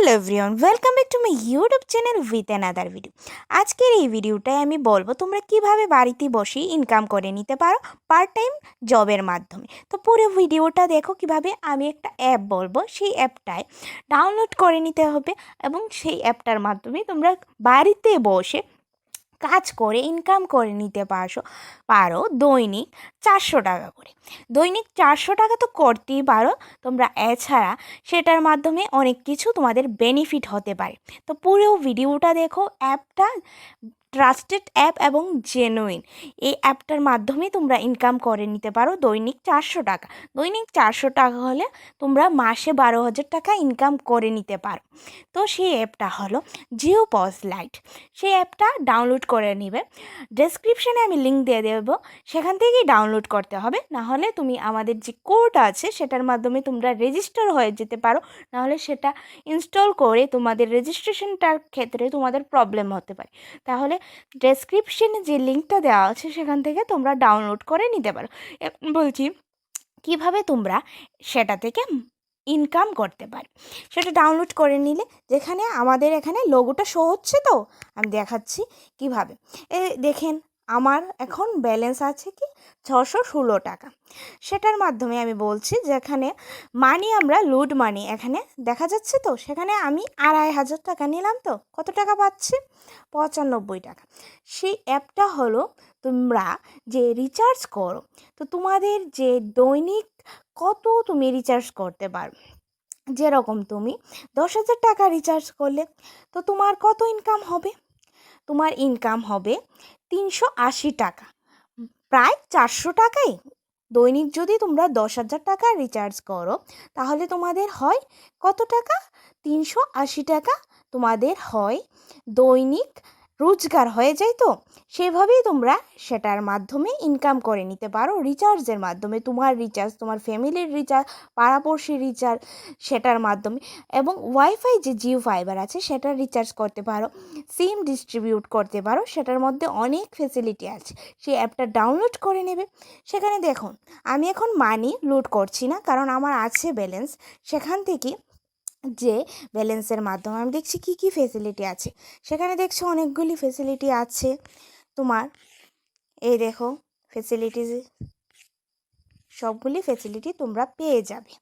Hello everyone welcome back to my YouTube channel with another video আজকের এই ভিডিওটায় আমি বলব, তোমরা কীভাবে বাড়িতে বসে ইনকাম করে নিতে পারো পার্ট টাইম জবের মাধ্যমে। তো পুরো ভিডিওটা দেখো কীভাবে আমি একটা অ্যাপ বলব, সেই অ্যাপটায় ডাউনলোড করে নিতে হবে এবং সেই অ্যাপটার মাধ্যমে তোমরা বাড়িতে বসে কাজ করে ইনকাম করে নিতে পারছ পারো দৈনিক চারশো টাকা করে। দৈনিক চারশো টাকা তো করতেই পারো, তোমরা এছাড়া সেটার মাধ্যমে অনেক কিছু তোমাদের বেনিফিট হতে পারে। তো পুরো ভিডিওটা দেখো অ্যাপটা ট্রাস্টেড অ্যাপ এবং জেনুইন এই অ্যাপটার মাধ্যমে তোমরা ইনকাম করে নিতে পারো দৈনিক চারশো টাকা। দৈনিক চারশো টাকা হলে তোমরা মাসে বারো হাজার টাকা ইনকাম করে নিতে পারো। তো সেই অ্যাপটা হলো জিও পজ লাইট সেই অ্যাপটা ডাউনলোড করে নেবে। ডেসক্রিপশানে আমি লিঙ্ক দিয়ে দেবো। সেখান থেকেই ডাউনলোড করতে হবে। নাহলে তুমি আমাদের যে কোড আছে সেটার মাধ্যমে তোমরা রেজিস্টার হয়ে যেতে পারো। নাহলে সেটা ইনস্টল করে তোমাদের রেজিস্ট্রেশনটার ক্ষেত্রে তোমাদের প্রবলেম হতে পারে। তাহলে ডেসক্রিপশনে যে লিঙ্কটা দেওয়া আছে সেখান থেকে তোমরা ডাউনলোড করে নিতে পারো। বলছি, কীভাবে তোমরা সেটা থেকে ইনকাম করতে পারো? সেটা ডাউনলোড করে নিলে যেখানে আমাদের এখানে লোগোটা শো হচ্ছে তো? আমি দেখাচ্ছি কীভাবে। এ, দেখেন আমার এখন ব্যালেন্স আছে কি ছশো ষোলো টাকা। সেটার মাধ্যমে আমি বলছি যেখানে মানি আমরা লুড মানি এখানে দেখা যাচ্ছে তো সেখানে আমি আড়াই হাজার টাকা নিলাম তো, কত টাকা পাচ্ছি? পঁচানব্বই টাকা। সেই অ্যাপটা হলো তোমরা যে রিচার্জ করো, তো তোমাদের যে দৈনিক কত তুমি রিচার্জ করতে পারো? যেরকম তুমি দশ হাজার টাকা রিচার্জ করলে, তো তোমার কত ইনকাম হবে? তোমার ইনকাম হবে তিনশো আশি টাকা। প্রায় চারশো টাকাই। দৈনিক যদি তোমরা দশ হাজার টাকা রিচার্জ করো, তাহলে তোমাদের হয় কত টাকা? তিনশো আশি টাকা তোমাদের হয় দৈনিক রোজগার হয়ে যায় তো, সেভাবেই তোমরা সেটার মাধ্যমে ইনকাম করে নিতে পারো। রিচার্জের মাধ্যমে, তোমার রিচার্জ তোমার ফ্যামিলির রিচার্জ পাড়াপড়শি রিচার্জ সেটার মাধ্যমে এবং ওয়াইফাই যে জিও ফাইবার আছে সেটার রিচার্জ করতে পারো সিম ডিস্ট্রিবিউট করতে পারো, সেটার মধ্যে অনেক ফেসিলিটি আছে। সেই অ্যাপটা ডাউনলোড করে নেবে। সেখানে দেখুন আমি এখন মানি লোড করছি না, কারণ আমার আছে ব্যালেন্স সেখান থেকে যে ব্যালেন্সের মাধ্যমে আমি দেখছি কি কি ফেসিলিটি আছে। সেখানে দেখছি অনেকগুলি ফেসিলিটি আছে। তোমার এই দেখো ফেসিলিটিস সবগুলি ফেসিলিটি তোমরা পেয়ে যাবে।